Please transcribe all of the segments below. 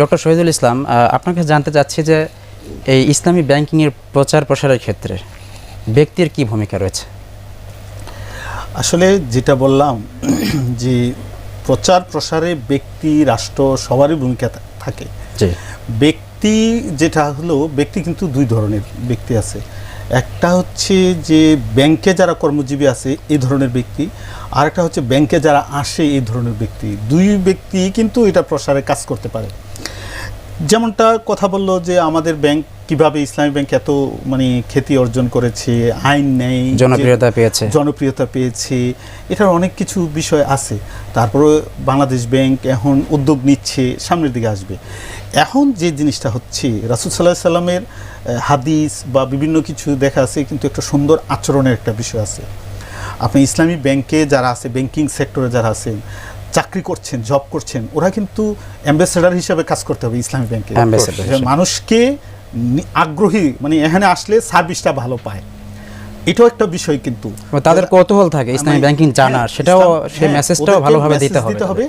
Doctor Shahidul Islam আপনার কাছে জানতে চাচ্ছি যে এই ইসলামী ব্যাংকিংয়ের প্রচার প্রসারের ক্ষেত্রে ব্যক্তির কি ভূমিকা রয়েছে? আসলে যেটা বললাম যে প্রচার প্রসারে ব্যক্তি রাষ্ট্র সবারই ভূমিকা থাকে। ব্যক্তি যেটা হলো ব্যক্তি কিন্তু দুই ধরনের ব্যক্তি আছে। একটা হচ্ছে যে ব্যাংকে যারা কর্মজীবী আছে এই ধরনের ব্যক্তি। আর একটা হচ্ছে ব্যাংকে যারা আসে এই ধরনের ব্যক্তি। দুই ব্যক্তি কিন্তু এটা প্রসারে কাজ করতে পারে। যেমনটা কথা বলল যে আমাদের ব্যাংক কীভাবে ইসলামী ব্যাংক এত মানে খ্যাতি অর্জন করেছে আইন নেই জনপ্রিয়তা পেয়েছে। জনপ্রিয়তা পেয়েছে এটার অনেক কিছু বিষয় আছে। তারপরে বাংলাদেশ ব্যাংক এখন উদ্যোগ নিচ্ছে সামনের দিকে আসবে। এখন যে জিনিসটা হচ্ছে রাসুল সাল্লাহ সাল্লামের হাদিস বা বিভিন্ন কিছু দেখা আছে কিন্তু একটা সুন্দর আচরণের একটা বিষয় আছে। আপনি ইসলামী ব্যাংকে যারা আছে ব্যাংকিং সেক্টরে যারা আছেন চাকরি করছেন জব করছেন ওরা কিন্তু অ্যাম্বাসেডার হিসেবে কাজ করতে হবে ইসলামী ব্যাংকে মানুষকে আগ্রহী মানে এখানে আসলে সার্ভিসটা ভালো পায়। এটাও একটা বিষয় কিন্তু। তাদের কৌতূহল থাকে ইসলামী ব্যাংকিং জানার হ্যাঁ, সেটাও সেই হ্যাঁ, মেসেজটাও ওদেরকে ভালোভাবে দিতে হবে।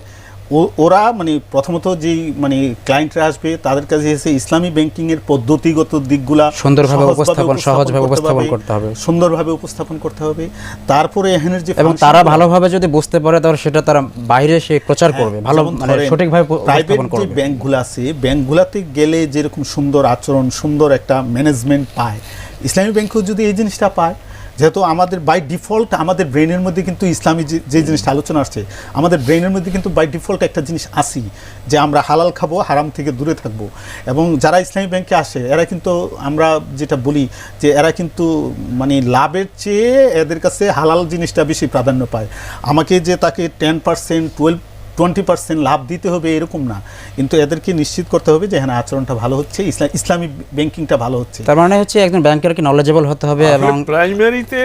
ওরা মানে প্রথমত যেই মানে ক্লায়েন্টরা আসবে তাদের কাছে এসে ইসলামী ব্যাংকিং এর পদ্ধতিগত দিকগুলা সুন্দরভাবে উপস্থাপন, সহজভাবে উপস্থাপন করতে হবে। সুন্দরভাবে উপস্থাপন করতে হবে। তারপরে এখানের যে এবং তারা ভালোভাবে যদি বুঝতে পারে তাহলে সেটা তারা বাইরে সে প্রচার করবে ভালো হ্যাঁ, মানে সঠিকভাবে প্রাইভেট যে করবে। ব্যাংকগুলো আছে ব্যাংকগুলোতে গেলে যেরকম সুন্দর আচরণ সুন্দর একটা ম্যানেজমেন্ট পায়। ইসলামী ব্যাংকও যদি এই জিনিসটা পায় যেহেতু আমাদের বাই ডিফল্ট আমাদের ব্রেনের মধ্যে কিন্তু ইসলামী যে- জিনিসটা আলোচনা আসছে, আমাদের ব্রেনের মধ্যে কিন্তু বাই ডিফল্ট একটা জিনিস আসি যে আমরা হালাল খাব, হারাম থেকে দূরে থাকব। এবং যারা ইসলামী ব্যাংকে আসে, এরা কিন্তু আমরা যেটা বলি যে এরা কিন্তু মানে লাভের চেয়ে এদের কাছে হালাল জিনিসটা বেশি প্রাধান্য পায়। আমাকে যে তাকে ten percent twelve twenty percent লাভ দিতে হবে এরকম না কিন্তু এদেরকে নিশ্চিত করতে হবে যে হ্যাঁ আচরণটা ভালো হচ্ছে ইসলাম ইসলামী ব্যাংকিংটা ভালো হচ্ছে তার মানে হচ্ছে একজন ব্যাংকের কি নলেজেবল হতে হবে এবং প্রাইমারিতে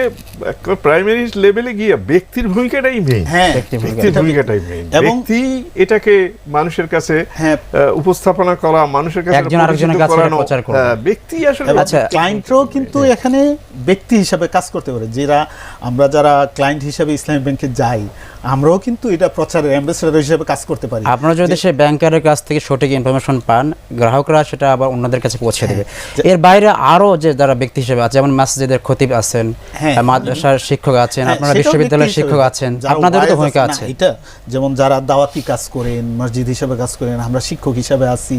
প্রাইমারি লেভেলে গিয়ে ব্যক্তির ভূমিকাটাই মেইন হ্যাঁ ব্যক্তির ভূমিকাটাই মেইন এবং- ব্যক্তি এটাকে মানুষের কাছে হ্যাঁ। আহ, উপস্থাপনা করা মানুষের কাছে একজন আরেকজনের কাছে প্রচার করবে। হ্যাঁ, ব্যক্তি আসলে আচ্ছা। ক্লায়েন্টরাও কিন্তু এখানে ব্যক্তি হিসাবে কাজ করতে পারে যারা আমরা যারা ক্লায়েন্ট হিসাবে ইসলামী ব্যাংকে যাই আমরাও কিন্তু এটা প্রচারের অ্যাম্বাসেডার হিসাবে কাজ করতে পারি। আপনারা যদি সেই ব্যাংকারের কাছ থেকে সঠিক ইনফরমেশন পান গ্রাহকরা সেটা আবার অন্যদের কাছে পৌঁছে দেবে। এর বাইরে আরও যে যারা ব্যক্তি হিসেবে আছে যেমন মসজিদের খতিব আছেন হ্যাঁ। মাদ্রাসার শিক্ষক আছেন হ্যাঁ, আপনারা বিশ্ববিদ্যালয়ের শিক্ষক আছেন যারা আপনাদেরও তো ভূমিকা আছে এটা যেমন যারা দাওয়াতি কাজ করেন মসজিদ হিসাবে কাজ করেন আমরা শিক্ষক হিসাবে আছি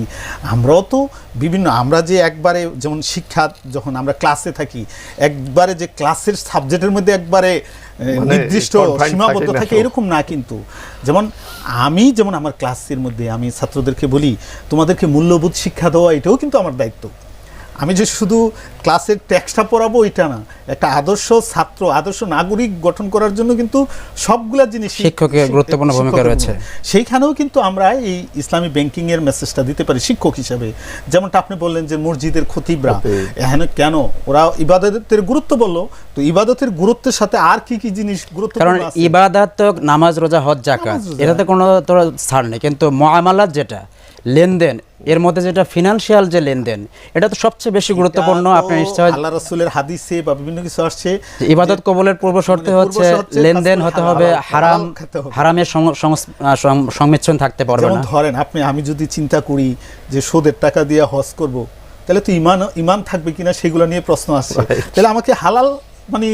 আমরাও তো বিভিন্ন আমরা যে একবারে যেমন শিক্ষা যখন আমরা ক্লাসে থাকি একবারে যে ক্লাসের সাবজেক্টের মধ্যে একবারে নির্দিষ্ট confined সীমাবদ্ধ থাকে। এরকম না কিন্তু যেমন আমি যেমন আমার ক্লাসের মধ্যে আমি ছাত্রদেরকে বলি তোমাদেরকে মূল্যবোধ শিক্ষা দেওয়া এটাও কিন্তু আমার দায়িত্ব আমি যে শুধু ক্লাসের টেক্সটটা পড়াবো এটা না একটা আদর্শ ছাত্র আদর্শ নাগরিক গঠন করার জন্য কিন্তু সবগুলা জিনিস শিক্ষকের গুরুত্বপূর্ণ ভূমিকা রয়েছে। সেইখানেও কিন্তু আমরা এই ইসলামী ব্যাংকিং এর মেসেজটা দিতে পারি শিক্ষক হিসাবে। যেমনটা আপনি বললেন যে মসজিদের খতিবরা। খতিব। এখানে কেন? ওরা ইবাদতের গুরুত্ব বলল। তো ইবাদতের গুরুত্বের সাথে আর কি কি জিনিস গুরুত্ব কারণ ইবাদত নামাজ রোজা হজ জাকাত এটাতে কোনো তোর ছাড় নেই। কিন্তু মুআমালাত যেটা লেনদেন এর মধ্যে যেটা ফিনান্সিয়াল যে লেনদেন এটা তো সবচেয়ে বেশি গুরুত্বপূর্ণ আপনি নিশ্চয় আল্লাহ রাসূলের হাদিসে বা বিভিন্ন কিছু আসছে ইবাদত কবুলের পূর্ব শর্তে মানে হচ্ছে লেনদেন হতে হবে হারাম। হারামের সংমিশ্রণ থাকতে পারবে না। ধরেন আপনি আমি যদি চিন্তা করি যে সুদের টাকা দিয়ে হজ করব তাহলে তো ইমান ইমান থাকবে কিনা সেগুলো নিয়ে প্রশ্ন আসছে। তাহলে আমাকে হালাল মানে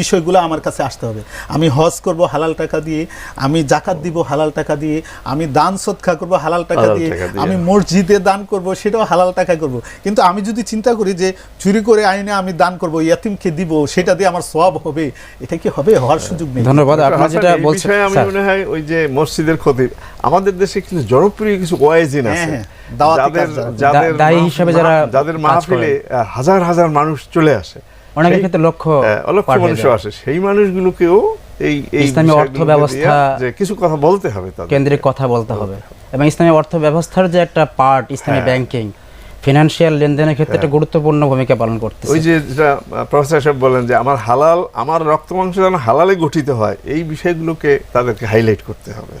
বিষয়গুলো আমার কাছে আসতে হবে। আমি হজ করব হালাল টাকা দিয়ে আমি জাকাত দিব হালাল টাকা দিয়ে আমি দান সৎকা করব হালাল টাকা দিয়ে আমি মসজিদে দান করব সেটাও হালাল টাকা করব। কিন্তু আমি যদি চিন্তা করি যে চুরি করে আইনে আমি দান করব ইয়াতিমকে দিব সেটা দিয়ে আমার সওয়াব হবে এটা কি হবে? হওয়ার সুযোগ নেই। ধন্যবাদ ডক্টর আপনার যেটা বলছেন আমি মনে হয় ওই যে মসজিদের খতিব আমাদের দেশে কিছু জনপ্রিয় কিছু ওয়াইজিন হ্যাঁ, আছে। হ্যাঁ, যাদের যাদের দায়ী হিসেবে যারা যাদের মাহফিলে হাজার হাজার মানুষ চলে আসে। অনেকের ক্ষেত্রে লক্ষ্য হ্যাঁ, মানুষ আসে। সেই মানুষগুলোকেও এই ইসলামী অর্থ ব্যবস্থা যে কিছু কথা বলতে হবে কেন্দ্রিক কথা বলতে হবে। এবং ইসলামী অর্থ ব্যবস্থার যে একটা পার্ট ইসলামী হ্যাঁ। ব্যাংকিং ফিনান্সিয়াল লেনদেনের ক্ষেত্রে একটা গুরুত্বপূর্ণ ভূমিকা পালন করতেছে। ওই যে যেটা প্রফেসর সাহেব বলেন যে আমার হালাল আমার রক্ত মাংস যেন হালালে গঠিত হয় এই বিষয়গুলোকে তাদেরকে হাইলাইট করতে হবে।